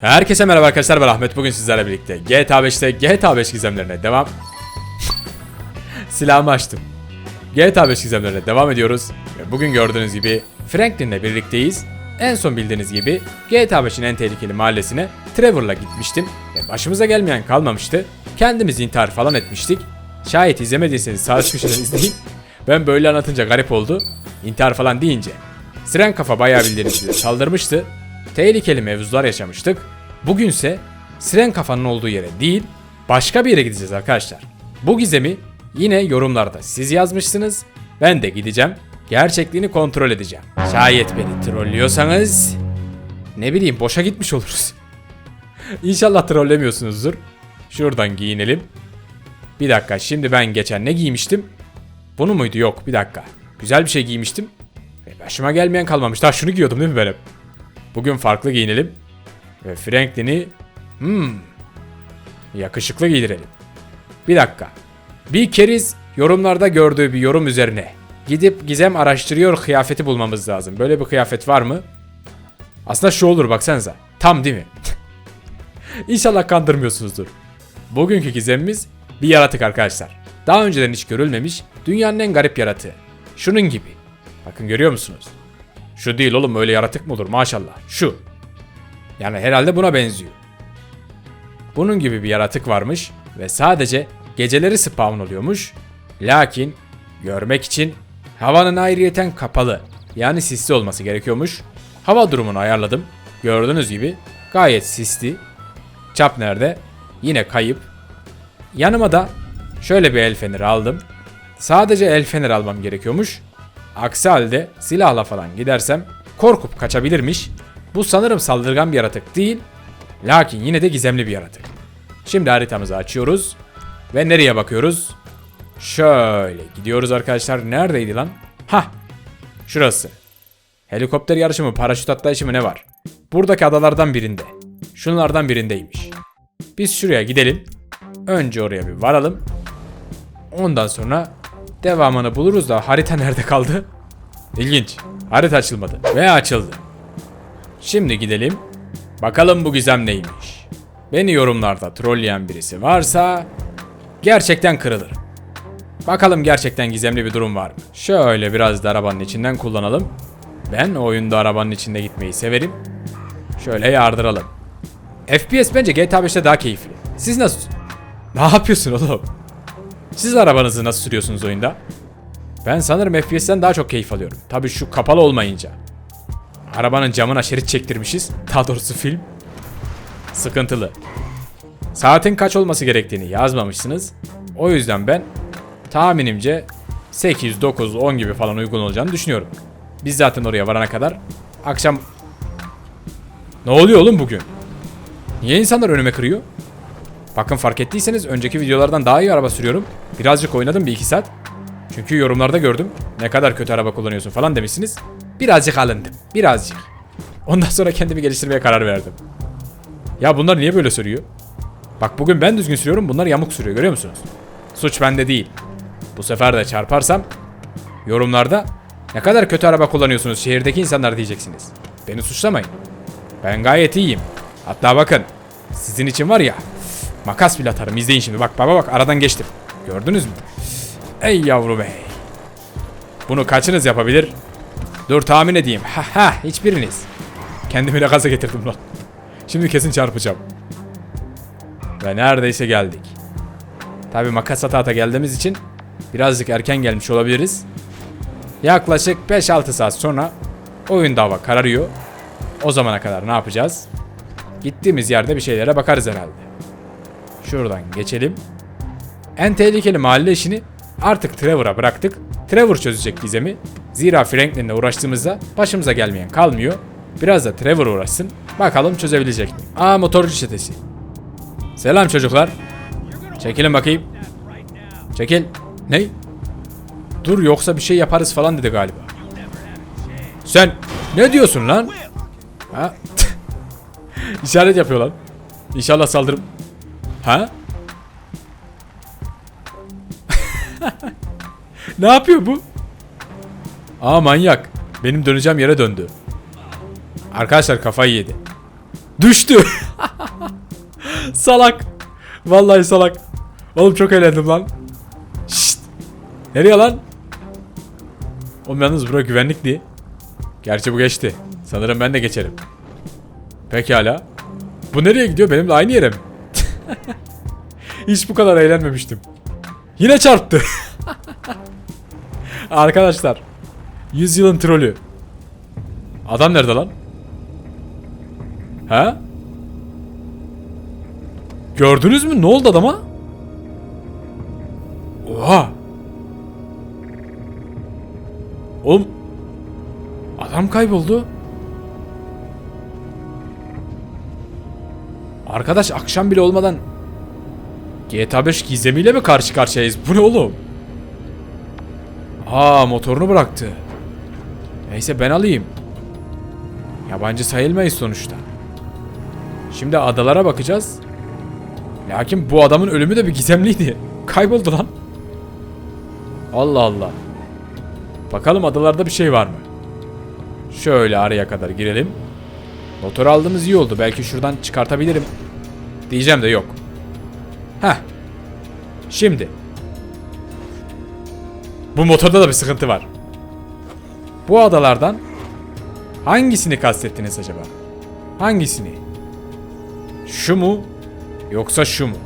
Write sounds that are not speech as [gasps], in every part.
Herkese merhaba arkadaşlar ben Ahmet. Bugün sizlerle birlikte GTA 5'te GTA 5 gizemlerine devam. [laughs] Silahımı açtım. GTA 5 gizemlerine devam ediyoruz. Ve bugün gördüğünüz gibi Franklin'le birlikteyiz. En son bildiğiniz gibi GTA 5'in en tehlikeli mahallesine Trevor'la gitmiştim. Ve başımıza gelmeyen kalmamıştı. Kendimiz intihar falan etmiştik. Şayet izlemediyseniz sağ köşeden izleyin. [laughs] Ben böyle anlatınca garip oldu. İntihar falan deyince. Siren kafa bayağı bildiğiniz gibi saldırmıştı tehlikeli mevzular yaşamıştık. Bugünse Siren kafanın olduğu yere değil, başka bir yere gideceğiz arkadaşlar. Bu gizemi yine yorumlarda siz yazmışsınız. Ben de gideceğim. Gerçekliğini kontrol edeceğim. Şayet beni trollüyorsanız ne bileyim boşa gitmiş oluruz. [laughs] İnşallah trollemiyorsunuzdur. Şuradan giyinelim. Bir dakika şimdi ben geçen ne giymiştim? Bunu muydu? Yok bir dakika. Güzel bir şey giymiştim. Başıma gelmeyen kalmamış. Daha şunu giyiyordum değil mi ben hep? Bugün farklı giyinelim. Ve Franklin'i hmm, yakışıklı giydirelim. Bir dakika. Bir keriz yorumlarda gördüğü bir yorum üzerine gidip gizem araştırıyor kıyafeti bulmamız lazım. Böyle bir kıyafet var mı? Aslında şu olur baksanıza. Tam değil mi? [laughs] İnşallah kandırmıyorsunuzdur. Bugünkü gizemimiz bir yaratık arkadaşlar. Daha önceden hiç görülmemiş dünyanın en garip yaratığı. Şunun gibi. Bakın görüyor musunuz? Şu değil oğlum öyle yaratık mı olur maşallah. Şu. Yani herhalde buna benziyor. Bunun gibi bir yaratık varmış ve sadece geceleri spawn oluyormuş. Lakin görmek için havanın ayrıyeten kapalı yani sisli olması gerekiyormuş. Hava durumunu ayarladım. Gördüğünüz gibi gayet sisli. Çap nerede? Yine kayıp. Yanıma da şöyle bir el feneri aldım. Sadece el feneri almam gerekiyormuş. Aksi halde silahla falan gidersem korkup kaçabilirmiş. Bu sanırım saldırgan bir yaratık değil. Lakin yine de gizemli bir yaratık. Şimdi haritamızı açıyoruz. Ve nereye bakıyoruz? Şöyle gidiyoruz arkadaşlar. Neredeydi lan? Hah. Şurası. Helikopter yarışı mı, paraşüt atlayışı mı ne var? Buradaki adalardan birinde. Şunlardan birindeymiş. Biz şuraya gidelim. Önce oraya bir varalım. Ondan sonra devamını buluruz da harita nerede kaldı? İlginç. Harita açılmadı. Ve açıldı. Şimdi gidelim. Bakalım bu gizem neymiş. Beni yorumlarda trolleyen birisi varsa gerçekten kırılır. Bakalım gerçekten gizemli bir durum var mı? Şöyle biraz da arabanın içinden kullanalım. Ben oyunda arabanın içinde gitmeyi severim. Şöyle yardıralım. FPS bence GTA 5'te daha keyifli. Siz nasıl? Ne yapıyorsun oğlum? Siz arabanızı nasıl sürüyorsunuz oyunda? Ben sanırım FPS'ten daha çok keyif alıyorum. Tabii şu kapalı olmayınca. Arabanın camına şerit çektirmişiz. [laughs] Daha doğrusu film. Sıkıntılı. Saatin kaç olması gerektiğini yazmamışsınız. O yüzden ben tahminimce 8, 9, 10 gibi falan uygun olacağını düşünüyorum. Biz zaten oraya varana kadar akşam... Ne oluyor oğlum bugün? Niye insanlar önüme kırıyor? Bakın fark ettiyseniz önceki videolardan daha iyi araba sürüyorum. Birazcık oynadım bir iki saat. Çünkü yorumlarda gördüm. Ne kadar kötü araba kullanıyorsun falan demişsiniz. Birazcık alındım. Birazcık. Ondan sonra kendimi geliştirmeye karar verdim. Ya bunlar niye böyle sürüyor? Bak bugün ben düzgün sürüyorum bunlar yamuk sürüyor görüyor musunuz? Suç bende değil. Bu sefer de çarparsam yorumlarda ne kadar kötü araba kullanıyorsunuz şehirdeki insanlar diyeceksiniz. Beni suçlamayın. Ben gayet iyiyim. Hatta bakın sizin için var ya Makas bile atarım. İzleyin şimdi. Bak baba bak aradan geçtim. Gördünüz mü? Ey yavru bey. Bunu kaçınız yapabilir? Dur tahmin edeyim. Ha ha hiçbiriniz. Kendimi de gaza getirdim lan. Şimdi kesin çarpacağım. Ve neredeyse geldik. Tabi makas ata ata geldiğimiz için birazcık erken gelmiş olabiliriz. Yaklaşık 5-6 saat sonra oyunda hava kararıyor. O zamana kadar ne yapacağız? Gittiğimiz yerde bir şeylere bakarız herhalde. Şuradan geçelim. En tehlikeli mahalle işini artık Trevor'a bıraktık. Trevor çözecek gizemi. Zira Franklin'le uğraştığımızda başımıza gelmeyen kalmıyor. Biraz da Trevor uğraşsın. Bakalım çözebilecek mi? Aa motorcu çetesi. Selam çocuklar. Çekilin bakayım. Çekil. Ne? Dur yoksa bir şey yaparız falan dedi galiba. Sen ne diyorsun lan? Ha? [laughs] İşaret yapıyor lan. İnşallah saldırım. Ha? [laughs] ne yapıyor bu? Aa manyak. Benim döneceğim yere döndü. Arkadaşlar kafayı yedi. Düştü. [laughs] salak. Vallahi salak. Oğlum çok eğlendim lan. Şşt. Nereye lan? Oğlum yalnız bura güvenlikli. Gerçi bu geçti. Sanırım ben de geçerim. Pekala. Bu nereye gidiyor? Benimle aynı yere mi? [laughs] Hiç bu kadar eğlenmemiştim. Yine çarptı. [laughs] Arkadaşlar. Yüzyılın trolü. Adam nerede lan? Ha? Gördünüz mü? Ne oldu adama? Oha. Oğlum. Adam kayboldu. Arkadaş akşam bile olmadan GTA 5 gizemiyle mi karşı karşıyayız? Bu ne oğlum? Aa motorunu bıraktı. Neyse ben alayım. Yabancı sayılmayız sonuçta. Şimdi adalara bakacağız. Lakin bu adamın ölümü de bir gizemliydi. [laughs] Kayboldu lan. Allah Allah. Bakalım adalarda bir şey var mı? Şöyle araya kadar girelim. Motor aldığımız iyi oldu. Belki şuradan çıkartabilirim. Diyeceğim de yok. Heh. Şimdi. Bu motorda da bir sıkıntı var. Bu adalardan hangisini kastettiniz acaba? Hangisini? Şu mu? Yoksa şu mu?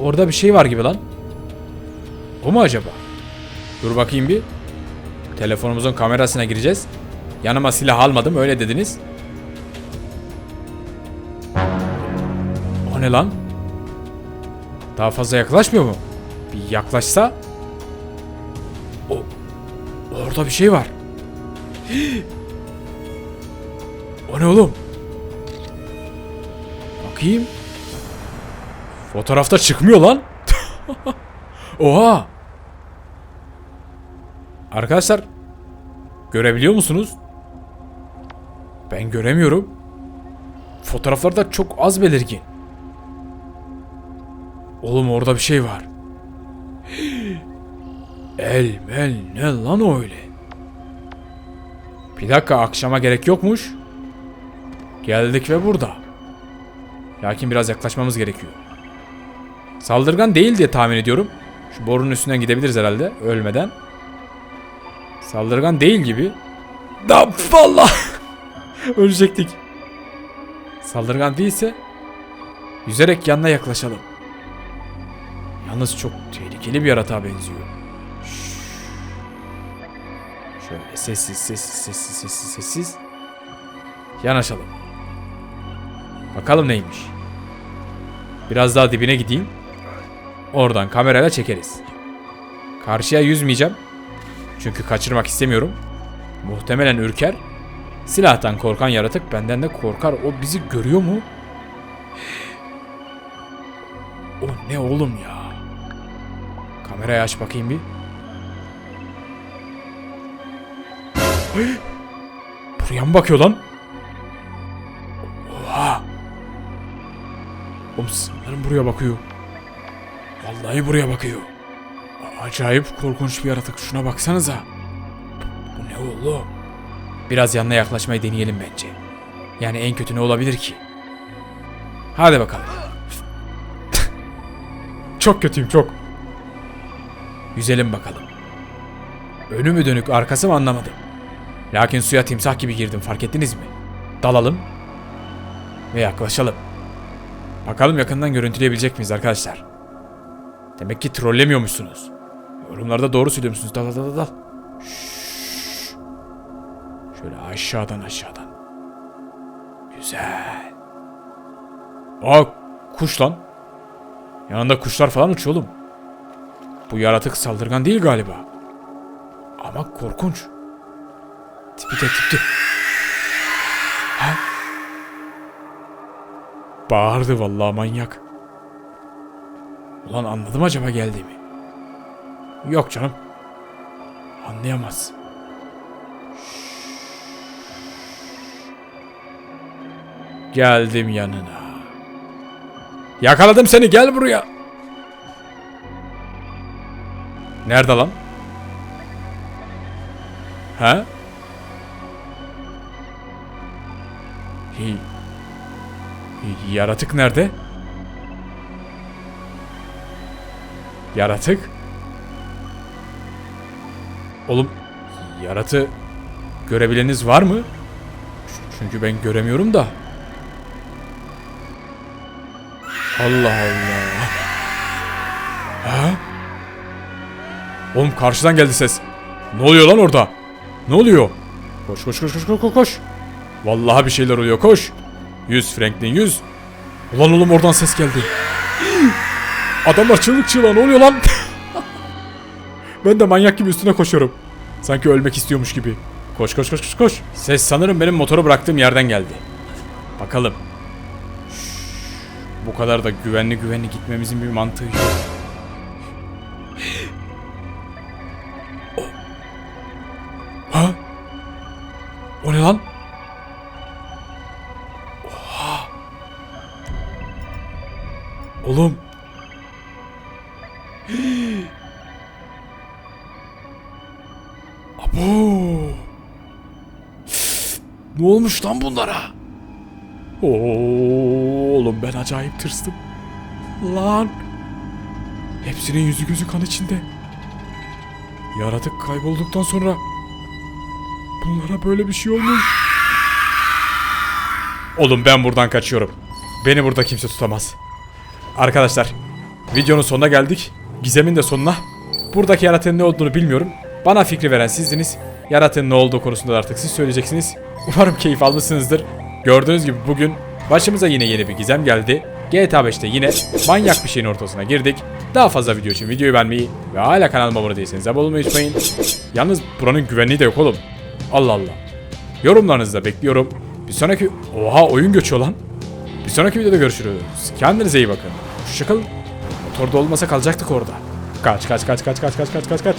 Orada bir şey var gibi lan. O mu acaba? Dur bakayım bir. Telefonumuzun kamerasına gireceğiz. Yanıma silah almadım öyle dediniz. O ne lan? Daha fazla yaklaşmıyor mu? Bir yaklaşsa... O... Orada bir şey var. [gasps] o ne oğlum? Bakayım. Fotoğrafta çıkmıyor lan. [laughs] Oha. Arkadaşlar görebiliyor musunuz? Ben göremiyorum. Fotoğraflarda çok az belirgin. Oğlum orada bir şey var. [gasps] El mel ne lan öyle? Bir dakika akşama gerek yokmuş. Geldik ve burada. Lakin biraz yaklaşmamız gerekiyor. Saldırgan değil diye tahmin ediyorum. Şu borunun üstünden gidebiliriz herhalde ölmeden. Saldırgan değil gibi. Da valla. [laughs] Ölecektik. Saldırgan değilse yüzerek yanına yaklaşalım. Yalnız çok tehlikeli bir yaratığa benziyor. Şöyle sessiz sessiz sessiz sessiz sessiz. Yanaşalım. Bakalım neymiş. Biraz daha dibine gideyim. Oradan kamerayla çekeriz. Karşıya yüzmeyeceğim. Çünkü kaçırmak istemiyorum. Muhtemelen ürker. Silahtan korkan yaratık benden de korkar. O bizi görüyor mu? O ne oğlum ya? Kamerayı aç bakayım bir. Ay! Buraya mı bakıyor lan? Oha! Oğlum sanırım buraya bakıyor. Vallahi buraya bakıyor. Acayip korkunç bir yaratık. Şuna baksanıza. Bu ne oğlum? Biraz yanına yaklaşmayı deneyelim bence. Yani en kötü ne olabilir ki? Hadi bakalım. [laughs] çok kötüyüm çok. Yüzelim bakalım. Önü mü dönük arkası mı anlamadım. Lakin suya timsah gibi girdim fark ettiniz mi? Dalalım. Ve yaklaşalım. Bakalım yakından görüntüleyebilecek miyiz arkadaşlar? Demek ki trollemiyormuşsunuz. Yorumlarda doğru söylüyormuşsunuz. Dal dal dal dal. Şşş. Şöyle aşağıdan aşağıdan. Güzel. Aa kuş lan. Yanında kuşlar falan uçuyor oğlum. Bu yaratık saldırgan değil galiba. Ama korkunç. Tipi de tipti. Ha? Bağırdı vallahi manyak. Ulan anladım acaba geldiğimi. Yok canım. Anlayamaz. Geldim yanına. Yakaladım seni gel buraya. Nerede lan? Ha? Hi. Yaratık nerede? Yaratık? Oğlum yaratı görebileniniz var mı? Çünkü ben göremiyorum da. Allah Allah. Ha? Oğlum karşıdan geldi ses. Ne oluyor lan orada? Ne oluyor? Koş koş koş koş koş koş. Vallahi bir şeyler oluyor koş. 100 Franklin 100. Ulan oğlum oradan ses geldi. [gasps] Adamlar çığlık çığlığa ne oluyor lan? [laughs] ben de manyak gibi üstüne koşuyorum. Sanki ölmek istiyormuş gibi. Koş koş koş koş koş. Ses sanırım benim motoru bıraktığım yerden geldi. Bakalım. Bu kadar da güvenli güvenli gitmemizin bir mantığı yok. [gasps] O- Ha? Ne lan? Oha. Oğlum. [gasps] Abo. [gasps] Ne olmuş lan bunlara? Oğlum ben acayip tırstım. Lan. Hepsinin yüzü gözü kan içinde. Yaratık kaybolduktan sonra bunlara böyle bir şey olmuş. Oğlum ben buradan kaçıyorum. Beni burada kimse tutamaz. Arkadaşlar, videonun sonuna geldik. Gizemin de sonuna. Buradaki yaratığın ne olduğunu bilmiyorum. Bana fikri veren sizdiniz. Yaratığın ne olduğu konusunda da artık siz söyleyeceksiniz. Umarım keyif almışsınızdır. Gördüğünüz gibi bugün başımıza yine yeni bir gizem geldi. GTA 5'te yine manyak bir şeyin ortasına girdik. Daha fazla video için videoyu beğenmeyi ve hala kanalıma abone değilseniz abone olmayı unutmayın. Yalnız buranın güvenliği de yok oğlum. Allah Allah. Yorumlarınızı da bekliyorum. Bir sonraki... Oha oyun göçüyor lan. Bir sonraki videoda görüşürüz. Kendinize iyi bakın. Hoşçakalın. Motorda olmasa kalacaktık orada. Kaç kaç kaç kaç kaç kaç kaç kaç kaç.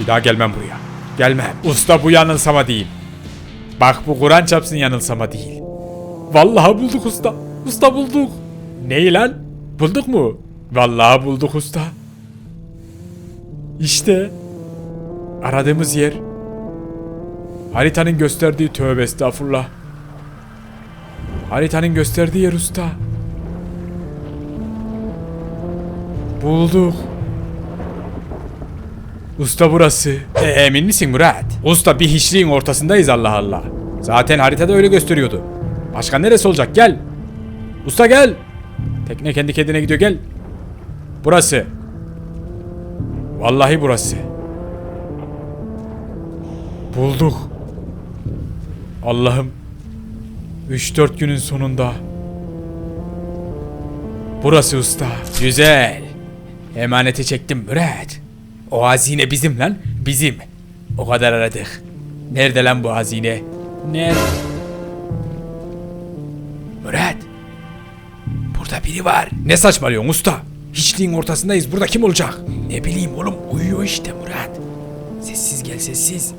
Bir daha gelmem buraya. Gelmem. Usta bu yanılsama değil. Bak bu Kur'an çapsın yanılsama değil. Vallahi bulduk usta. Usta bulduk. Neyi lan? Bulduk mu? Vallahi bulduk usta. İşte aradığımız yer. Haritanın gösterdiği tövbe estağfurullah. Haritanın gösterdiği yer usta. Bulduk. Usta burası. E, emin misin Murat? Usta bir hiçliğin ortasındayız Allah Allah. Zaten haritada öyle gösteriyordu. Başka neresi olacak gel. Usta gel. Tekne kendi kendine gidiyor gel. Burası. Vallahi burası. Bulduk. Allah'ım. 3-4 günün sonunda. Burası usta. Güzel. Emaneti çektim Murat. O hazine bizim lan. Bizim. O kadar aradık. Nerede lan bu hazine? Nerede? Biri var. Ne saçmalıyorsun usta? Hiçliğin ortasındayız. Burada kim olacak? Ne bileyim oğlum. Uyuyor işte Murat. Sessiz gel sessiz.